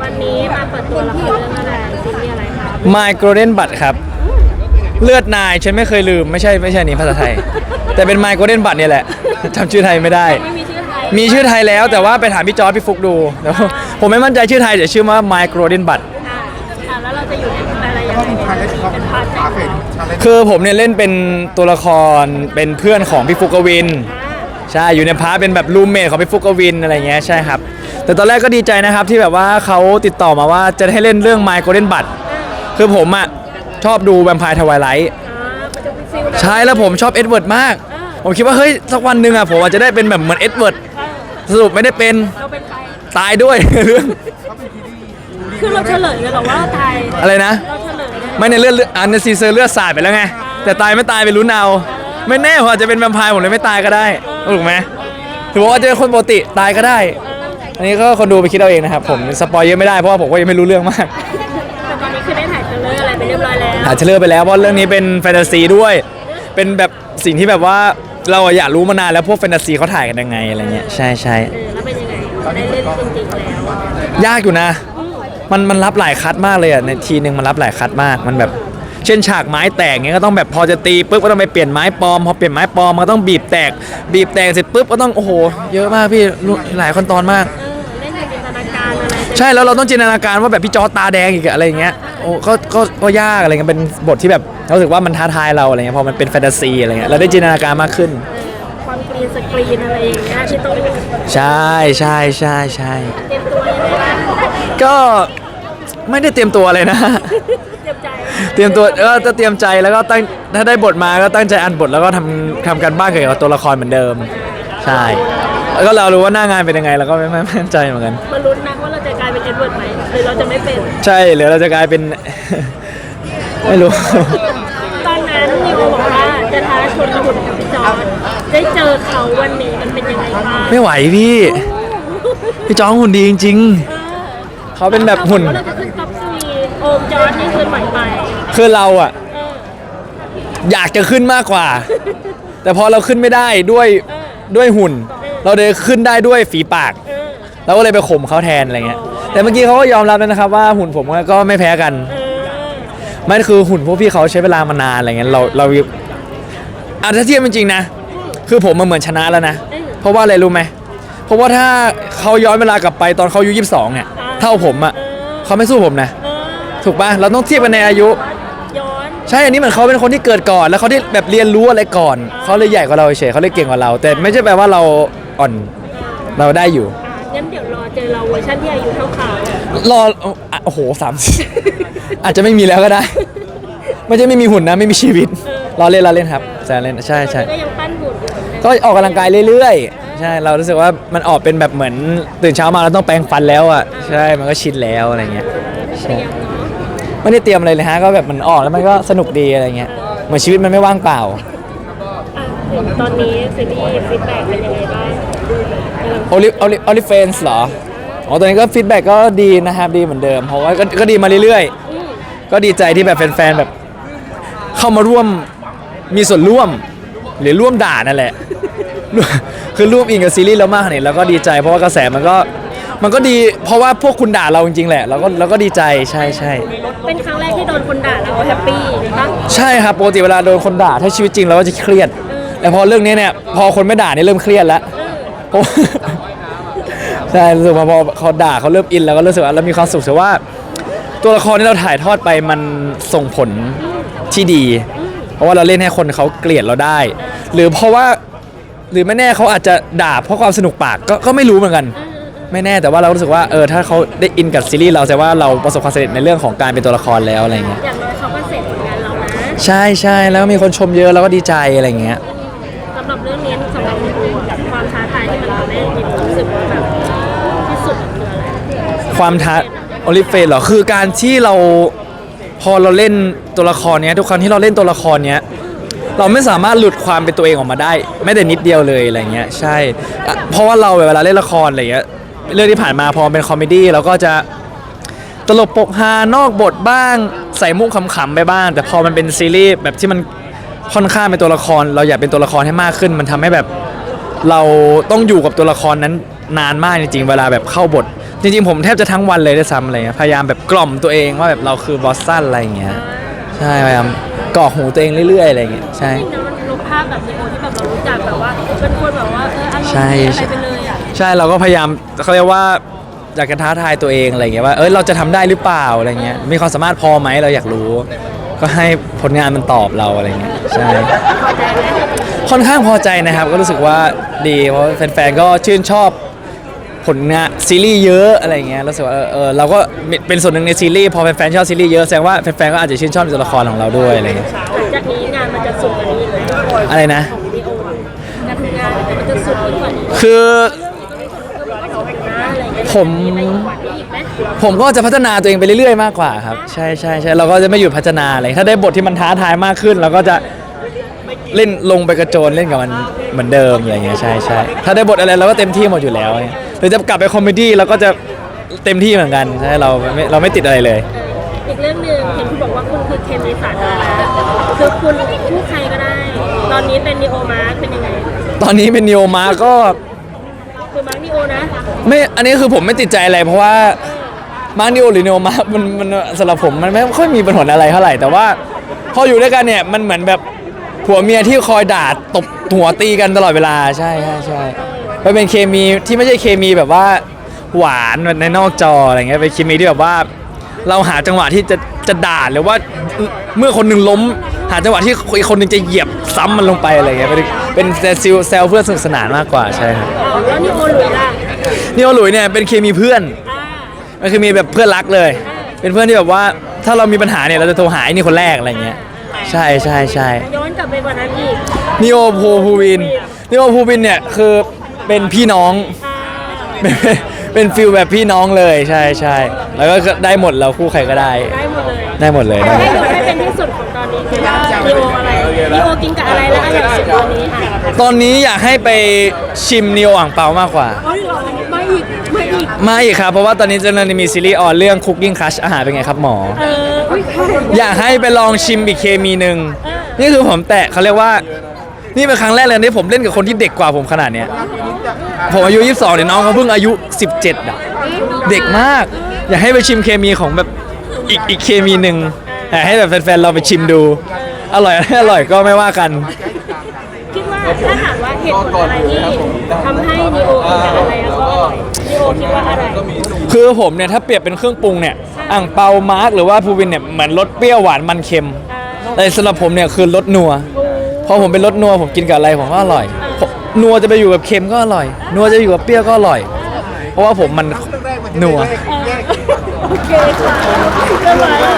วันนี้มาเปิดตัวละครเรื่องอะไรซีรีส์อะไรครับ My Golden Bud ครับ เลือดนายฉันไม่เคยลืม ไม่ใช่ไม่ใช่นี่ภาษาไทย แต่เป็น My Golden Bud เนี่ยแหละ จำชื่อไทยไม่ได้ ไม่มีชื่อไทยมีชื่อไทยแล้วแต่ว่าไปถามพี่จอร์ดพี่ฟุกดูแล้วผมไม่มั่นใจชื่อไทยแต่ชื่อว่า My Golden Bud อ่าอ่าแล้วเราจะอยู่ในอะไรยังไงเป็นพาร์ทไหนครับคือผมเนี่ยเล่นเป็นตัวละครเป็นเพื่อนของพี่ฟุกกวิน ใช่อยู่ในพาร์ทเป็นแบบรูมเมทของพี่ฟุกกวินอะไรเงี้ยใช่ครับ แต่ตอนแรกก็ดีใจนะครับที่แบบว่าเขาติดต่อมาว่าจะให้เล่นเรื่อง My Golden Bud คือผมอะชอบดูแวมไพร์ทวายไลท์อ่ามันจะเป็นฟิลแบบใช่แล้วผมชอบเอ็ดเวิร์ดมาก ผมคิดว่าเฮ้ยสักวันหนึ่งอะผมอาจจะได้เป็นแบบเหมือนเอ็ดเวิร์ดอ่าสรุปไม่ได้เป็นเราเป็นใครตายด้วยเรื่องคือเราเฉลยเลยเหรอว่าเราตายอะไรนะเราเฉลยเลยไม่ในเลือดอันในซีเซอร์เลือดสาดไปแล้วไงแต่ตายไม่ตายไปรู้นเอาไม่แน่ผมอาจจะเป็นแวมไพร์ผมเลยไม่ตายก็ได้ ถูกไหมถือว่าอาจจะเป็นคนปกติตายก็ได้ อันนี้ก็คนดูไปคิดเอาเองนะครับ ผมสปอยเยอะไม่ได้เพราะว่าผมก็ยังไม่รู้เรื่องมากแต่ตอนนี้คือได้ถ่ายเทรลเลอร์อะไรไปเรียบร้อยแล้วหาเฉลยไปแล้วเพราะเรื่องนี้เป็นแฟนตาซีด้วย เป็นแบบสิ่งที่แบบว่าเราอยากรู้มานานแล้วพวกแฟนตาซีเขาถ่ายกันยังไงอะไรเงี้ยใช่ใช่เออแล้วเป็นยังไงได้เล่นจริงๆแล้วยากอยู่นะ มันมันรับหลายคัดมากเลยอะในทีนึงมันรับหลายคัดมากมันแบบ เช่นฉากไม้แตกเงี้ยก็ต้องแบบพอจะตีปุ๊บก็ต้องไปเปลี่ยนไม้ปลอมพอเปลี่ยนไม้ปลอมมันก็ต้องบีบแตก บีบแตกเสร็จปุ๊บก็ต้องโอ้โหเยอะมากพี่รู้หลายขั้นตอนมาก เออเล่นในจินตนาการอะไรใช่แล้วเราต้องจินตนาการว่าแบบพี่จอร์จตาแดงอีกอะอะไรอย่างเงี้ยโอ้ก็ก็ก็ยากอะไรเงี้ยเป็นบทที่แบบเรารู้สึกว่ามันท้าทายเราอะไรเงี้ยพอมันเป็นแฟนตาซีอะไรเงี้ยเราได้จินตนาการมากขึ้น เออความกรีนสกรีนอะไรอย่างเงี้ยที่ต้องใช่ใช่ใช่ใช่เตรียมตัวยังไงบ้างก็ ไม่ได้เตรียมตัวเลยนะเตรียมใจเตรียมตัวก็จะเตรียมใจแล้วก็ตั้งถ้าได้บทมาก็ตั้งใจอ่านบทแล้วก็ทำทำการบ้านเกี่ยวกับตัวละครเหมือนเดิม ใช่แล้วก็เรารู้ว่าหน้างานเป็นยังไงเราก็ไม่ไม่ไม่มั่นใจเหมือนกัน มาลุ้นนะว่าเราจะกลายเป็นเอ็ดเวิร์ดไหมหรือเราจะไม่เป็น ใช่หรือเราจะกลายเป็น ไม่รู้ ตอนนั้นนิวบอกว่าจะท้าชนหุ่นกับพี่จอร์ดได้เจอเขาวันนี้มันเป็นยังไงบ้างไม่ไหวพี่พี่จ้องหุ่นดีจริง ๆ เขาเป็นแบบหุ่น เราจะขึ้นท็อปซีโอมจอร์ดนี่คือไหวไปคือเราอะเอออยากจะขึ้นมากกว่า แต่พอเราขึ้นไม่ได้ด้วยด้วยหุ่น เราเลยขึ้นได้ด้วยฝีปากเออเราก็เลยไปข่มเขาแทนอะไรเงี้ยแต่เมื่อกี้เขาก็ยอมรับแล้วนะครับว่าหุ่นผมก็ไม่แพ้กัน เออไม่คือหุ่นพวกพี่เขาใช้เวลามานานอะไรเงี้ยเราเราอะถ้าเทียบจริงๆนะ คือผมมันเหมือนชนะแล้วนะ เพราะว่าอะไรรู้ไหมเพราะว่าถ้าเขาย้อนเวลากลับไปตอนเขาอายุ22เนี่ย เท่าผมอะเขาไม่สู้ผมนะเออถูกปะเราต้องเทียบกันในอายุ ย้อนใช่อันนี้เหมือนเขาเป็นคนที่เกิดก่อน แล้วเขาได้แบบเรียนรู้อะไรก่อน เขาเลยใหญ่กว่าเราเฉยเขาเลยเก่งกว่าเรา แต่ไม่ใช่แปลว่าเราอ่อนเราได้อยู่ อะงั้นเดี๋ยวรอเจอเราเวอร์ชันที่อายุเท่าเขารออะโอ้โหสาม อาจจะไม่มีแล้วก็ได้ ไม่ใช่ไม่มีหุ่นนะ ไม่มีชีวิตรอเล่นรอเล่นครับแซวเล่นใช่ใช่ ก็ยังปั้นหุ่นอยู่นะก็ออกกำลังกายเรื่อย ๆ ใช่เรารู้สึกว่ามันออกเป็นแบบเหมือนตื่นเช้ามาแล้วต้องแปรงฟันแล้วอะใช่มันก็ชินแล้วอะไรเงี้ยเตรียมเนาะไม่ได้เตรียมอะไรเลยฮะก็แบบมันออกแล้วมันก็สนุกดีอะไรเงี้ยเหมือนชีวิตมันไม่ว่างเปล่าอะถึงตอนนี้ซีรีส์ฟีดแบ็กเป็นยังไงบ้างกำลังโอลิโอลิโอลิเฟนส์เหรออ๋อตอนนี้ก็ฟีดแบ็กก็ดีนะครับดีเหมือนเดิม เพราะว่าก็ก็ดีมาเรื่อยอืมๆก็ดีใจที่แบบแฟนๆแบบ เข้ามาร่วมมีส่วนร่วม หรือร่วมด่านั่นแหละร่วม คือร่วมอินกับซีรีส์เรามากเนี่ยแล้วก็ดีใจเพราะว่ากระแสมันก็มันก็ดีเพราะว่าพวกคุณด่าเราจริงๆแหละเราก็เราก็ดีใจใช่ใช่เป็นครั้งแรกที่โดนคนด่าแล้วแฮปปี้ปะใช่ครับปกติเวลาโดนคนด่าถ้าชีวิตจริงเราก็จะเครียด แต่พอเรื่องนี้เนี่ยพอคนไม่ด่าเนี่ยเริ่มเครียดแล้วเพราะใช่รู้สึกว่าพอเขาด่าเขาเริ่มอินแล้วก็รู้สึกว่าเรามีความสุขแต่ว่า ตัวละครที่เราถ่ายทอดไปมันส่งผลที่ดี เพราะว่าเราเล่นให้คนเขาเกลียดเราได้ หรือเพราะว่า หรือไม่แน่เขาอาจจะด่าเพราะความสนุกปากก็ก็ไม่รู้เหมือนกัน ไม่แน่แต่ว่าเรารู้สึกว่าเออถ้าเขาได้อินกับซีรีส์เราแสดงว่าเราประสบความสำเร็จในเรื่องของการเป็นตัวละครแล้วอะไรเงี้ยอย่างน้อยเขาก็เสร็จผลงานเรานะใช่ใช่แล้วมีคนชมเยอะเราก็ดีใจอะไรเงี้ยสำหรับเรื่องนี้สำหรับคุณแบบความท้าทายที่มันเราได้ยินรู้สึกว่าแบบที่สุดคืออะไรความท้าโอลิเฟนเหรอคือการที่เราพอเราเล่นตัวละครเนี้ยทุกครั้งที่เราเล่นตัวละครเนี้ย เราไม่สามารถหลุดความเป็นตัวเองออกมาได้แม้แต่นิดเดียวเลยอะไรเงี้ยใช่อะเพราะว่าเราเวลาเล่นละครอะไรเงี้ยเรื่องที่ผ่านมาพอเป็นคอมเมดี้เราก็จะตลกปกฮานอกบทบ้างใส่มุกขำๆไปบ้าง แต่พอมันเป็นซีรีส์แบบที่มันค่อนข้างเป็นตัวละคร เราอยากเป็นตัวละครให้มากขึ้น มันทำให้แบบเราต้องอยู่กับตัวละครนั้นนานมากจริงๆ เวลาแบบเข้าบท จริงๆ ผมแทบจะทั้งวันเลยด้วยซ้ำอะไรเงี้ยพยายามแบบกล่อมตัวเองว่าแบบเราคือบอสซันอะไรเงี้ย ใช่พยายามกรอกหูตัวเองเรื่อยๆอะไรเงี้ยใช่ จริงนะมันลบภาพแบบนีโอที่แบบเรารู้จักแบบว่าเป็นคนแบบว่าเอออารมณ์ใช่ดีอะไรไปเลยอะใช่เราก็พยายามเขาเรียกว่าอยากจะท้าทายตัวเองอะไรเงี้ยว่าเอ้ยเราจะทำได้หรือเปล่าอะไรเงี้ยมีความสามารถพอไหมเราอยากรู้ ก็ให้ผลงานมันตอบเราอะไรเงี้ยใช่ พอใจไหมค่อนข้างพอใจนะครับ ก็รู้สึกว่าดีเพราะแฟนๆก็ชื่นชอบ ผลงานซีรีส์เยอะอะไรเงี้ยรู้สึกว่าเออเออเราก็เป็นส่วนหนึ่งในซีรีส์พอแฟนๆชอบซีรีส์เยอะแสดงว่าแฟนๆก็อาจจะชื่นชอบในตัวละครของเราด้วยอะไรเงี้ยหลังจากนี้งานมันจะสุดกว่านี้อีกไหมอะไรนะ ของนีโออะการทำงานมันจะสุดยิ่งกว่านี้คือเรื่องนี้ก็มีคนเออมันก็สุดนะอะไรอย่างเงี้ยผมไปอีกกว่านี้อีกไหมผมก็จะพัฒนาตัวเองไปเรื่อยๆมากกว่าครับ ใช่ใช่ใช่เราก็จะไม่หยุดพัฒนาเลย ถ้าได้บทที่มันท้าทายมากขึ้น เราก็จะเล่นลงไปกระโจนเล่นกับมันเหมือนเดิมอะไรเงี้ยใช่ใช่ถ้าได้บทอะไรเราก็เต็มที่หมดอยู่แล้วเนี่ย หรือจะกลับไปคอมเมดี้เราก็จะเต็มที่เหมือนกันใช่เราไม่เราไม่ติดอะไรเลย อีกเรื่องหนึ่งเห็นคุณบอกว่าคุณคือเคมีสาธารณะคือคุณคู่ใครก็ได้ ตอนนี้เป็นนีโอมาร์คเป็นยังไง ตอนนี้เป็นนิโอมาก็คือมาร์คนีโอนะไม่อันนี้คือผมไม่ติดใจอะไร เพราะว่ามาร์นิโอหรือนิโอมามันมันสำหรับผมมันไม่ค่อยมีปัญหาอะไรเท่าไหร่แต่ว่าพออยู่ด้วยกันเนี่ยมันเหมือนแบบผัวเมียที่คอยด่าตบหัวตีกันตลอดเวลาใช่ใช่ใช่ มันเป็นเคมีที่ไม่ใช่เคมีแบบว่าหวานในนอกจออะไรเงี้ยเป็นเคมีที่แบบว่า เราหาจังหวะที่จะจะด่าหรือว่าเมื่อคนหนึ่งล้ม หาจังหวะที่อีกคนหนึ่งจะเหยียบซ้ำมันลงไปอะไรเงี้ยเป็นเป็นซิลแซลเพื่อสนุกสนานมากกว่าใช่ครับอ๋อแล้วนีโอหลุยล่ะนี่โอหลุยเนี่ยเป็นเคมีเพื่อนอ่ามันคือมีแบบเพื่อนรักเลย เป็นเพื่อนที่แบบว่าถ้าเรามีปัญหาเนี่ยเราจะโทรหาไอ้นี่คนแรกอะไรเงี้ยใช่ใช่ใช่ย้อนกลับไปกว่านั้นอีกนิโอภูภูวินนิโอภูวินเนี่ยคือ เป็นพี่น้องอ่าเป็นเป็นฟิลแบบพี่น้องเลยใช่ใช่แล้วก็ได้หมดเราคู่ใครก็ได้ ได้หมดเลยได้หมดเลยได้หมให้ดหนูให้เป็นที่สุดของตอนนี้คือว่านีโออะไรนีโอกินกับอะไรแล้วก็อย่างสุดตอนนี้ค่ะตอนนี้อยากให้ไปชิมนิโออ่างเปามากกว่า อ๋อเหรอไม่อีกไม่อีกไม่อีกครับ เพราะว่าตอนนี้จะมีซีรีส์ออนเรื่อง Cooking Crush อาหารเป็นไงครับหมอ เอออุ้ยค่ะอยากให้ไปลองชิมอีกเคมีหนึ่งนี่คือผมแตะเขาเรียกว่า นี่เป็นครั้งแรกเลยที่ผมเล่นกับคนที่เด็กกว่าผมขนาดเนี้ย ผมอายุ 22เนี่ยน้องเขาเพิ่งอายุ 17อะเด็กมาก อยากให้ไปชิมเคมีของแบบอีกอีกเคมีหนึ่งอยากให้แบบแฟนๆเราไปชิมดู อร่อยไม่อร่อยก็ไม่ว่ากัน คิดว่าถ้าถามว่าเหตุผลอะไรที่ทำให้นีโอกินกับอะไรแล้วก็อร่อยนีโอคิดว่าอะไร คือผมเนี่ยถ้าเปรียบเป็นเครื่องปรุงเนี่ยอ่างเปามาร์กหรือว่าภูวินเนี่ยเหมือนรสเปรี้ยวหวานมันเค็มอ่าแต่สำหรับผมเนี่ยคือรสนัวพอผมเป็นรสนัวผมกินกับอะไรผมก็อร่อยผม นัวจะไปอยู่กับเค็มก็อร่อย นัวจะอยู่กับเปรี้ยวก็อร่อย เพราะว่าผมมันนัว โอเคค่ะเรียบร้อยแล้ว